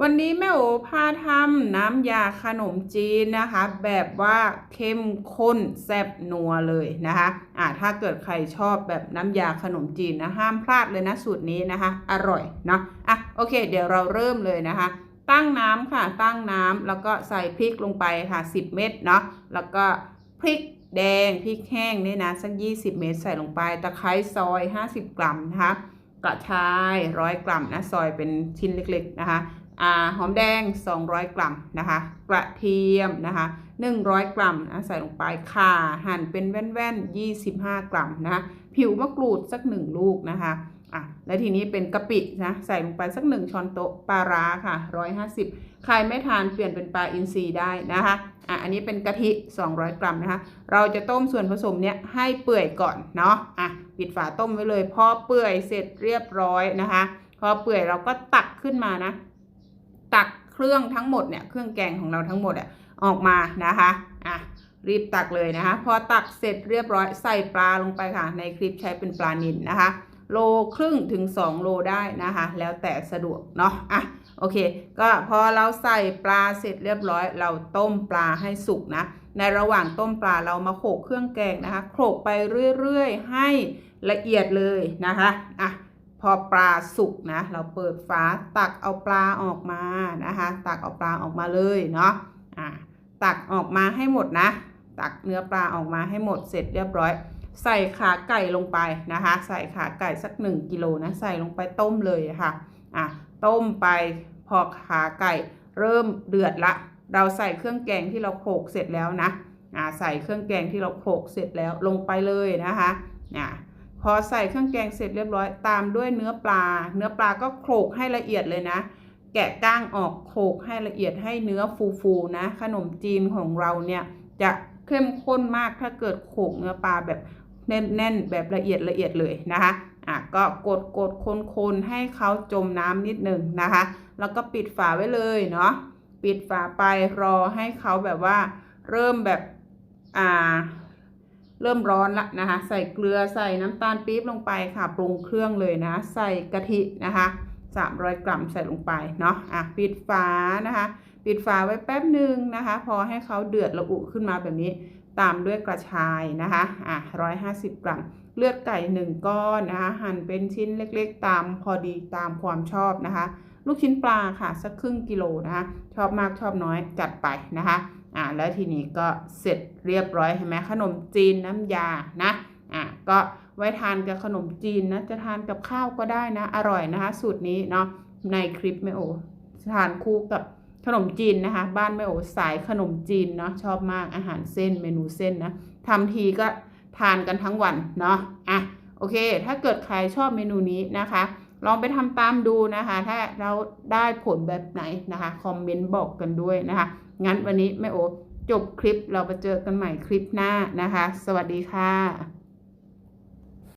วันนี้แม่โอพาทำน้ำยาขนมจีนนะคะ แบบว่าเข้มข้นแซ่บนัวเลยนะคะอ่าถ้าเกิดใครชอบแบบน้ำยาขนมจีนนะห้ามพลาดเลยนะสูตรนี้นะคะ อร่อยเนาะอะโอเค เดี๋ยวเราเริ่มเลยนะคะ ตั้งน้ำค่ะ ตั้งน้ำแล้วก็ใส่พริกลงไปค่ะ 10 เม็ดเนาะแล้วก็พริกแดงพริกแห้งนี่นะสัก 20 เม็ดใส่ลงไปตะไคร้ซอย 50 กรัมนะคะกระชายร้อยกรัมนะซอยเป็นชิ้นเล็กๆนะคะ หอมแดง 200 กรัมนะคะ กระเทียมนะคะ100 กรัมนะใส่ลงไปข่าหั่นเป็นแว่นๆ 25 กรัมนะคะผิวมะกรูดสัก 1 ลูกนะคะอะและทีนี้เป็นกะปินะใส่ลงไปสัก 1 ช้อนโต๊ะปลาร้าค่ะ 150 ใครไม่ทานเปลี่ยนเป็นปลาอินทรีย์ได้นะคะอะอันนี้เป็นกะทิ 200 กรัมนะคะ เราจะต้มส่วนผสมเนี้ยให้เปื่อยก่อนเนาะอะปิดฝาต้มไว้เลยพอเปื่อยเสร็จเรียบร้อยนะคะ พอเปื่อยเราก็ตักขึ้นมานะ ตักเครื่องทั้งหมดเนี่ยเครื่องแกงของเราทั้งหมดอะออกมานะคะอะรีบตักเลยนะคะ พอตักเสร็จเรียบร้อยใส่ปลาลงไปค่ะ ในคลิปใช้เป็นปลานิลนนะคะ โลครึ่งถึง 2 โลได้นะคะ แล้วแต่สะดวกเนาะอะโอเค ก็พอเราใส่ปลาเสร็จเรียบร้อย เราต้มปลาให้สุกนะ ในระหว่างต้มปลาเรามาโขลกเครื่องแกงนะคะโขลกไปเรื่อยๆ ให้ละเอียดเลยนะคะอะ อปลาสุกนะ เราเปิดฝาตักเอาปลาออกมานะคะ ตักเอาปลาออกมาเลยเนาะอ่าตักออกมาให้หมดนะ ตักเนื้อปลาออกมาให้หมดเสร็จเรียบร้อย ใส่ขาไก่ลงไปนะคะ ใส่ขาไก่สัก 1กิโลนะใส่ลงไปต้มเลยค่ะอะต้มไปพอขาไก่เริ่มเดือดละ เราใส่เครื่องแกงที่เราโขลกเสร็จแล้วนะอ่าใส่เครื่องแกงที่เราโขลกเสร็จแล้วลงไปเลยนะคะอ่า อใส่เครื่องแกงเสร็จเรียบร้อยตามด้วยเนื้อปลา เนื้อปลาก็โขลกให้ละเอียดเลยนะ แกะก้างออกโขลกให้ละเอียดให้เนื้อฟูๆนะ ขนมจีนของเราเนี่ยจะเข้มข้นมากถ้าเกิดโขลกเนื้อปลาแบบแน่นๆแบบละเอียดละเอียดเลยนะคะอะก็กดกดคนคนๆให้เขาจมน้ำนิดหนึ่งนะคะ แล้วก็ปิดฝาไว้เลยเนาะปิดฝาไปรอให้เขาแบบว่าเริ่มแบบอ่า เริ่มร้อนละนะคะ ใส่เกลือใส่น้ำตาลปี๊บลงไปค่ะปรุงเครื่องเลยนะ ใส่กะทินะคะ 300 กรัมใส่ลงไปเนาะอะปิดฝานะคะ ปิดฝาไว้แป๊บหนึ่งนะคะ พอให้เขาเดือดระอุขึ้นมาแบบนี้ ตามด้วยกระชายนะคะอะ150 กรัม เลือดไก่ 1 ก้อนนะคะ หั่นเป็นชิ้นเล็กๆ ตามพอดีตามความชอบนะคะ ลูกชิ้นปลาค่ะ สักครึ่งกิโลนะคะ ชอบมากชอบน้อยจัดไปนะคะอ่าแล้วทีนี้ก็เสร็จเรียบร้อยเห็นไหมขนมจีนน้ำยานะอ่าก็ไว้ทานกับขนมจีนนะจะทานกับข้าวก็ได้นะ อร่อยนะคะ สูตรนี้เนาะในคลิปแม่โอทานคู่กับขนมจีนนะคะ บ้านแม่โอสายขนมจีนเนาะชอบมากอาหารเส้นเมนูเส้นนะทำทีก็ทานกันทั้งวันเนาะอะโอเค ถ้าเกิดใครชอบเมนูนี้นะคะ ลองไปทำตามดูนะคะ ถ้าเราได้ผลแบบไหนนะคะ คอมเมนต์บอกกันด้วยนะคะ งั้นวันนี้แม่โอจบคลิปเราไปเจอกันใหม่คลิปหน้านะคะ สวัสดีค่ะ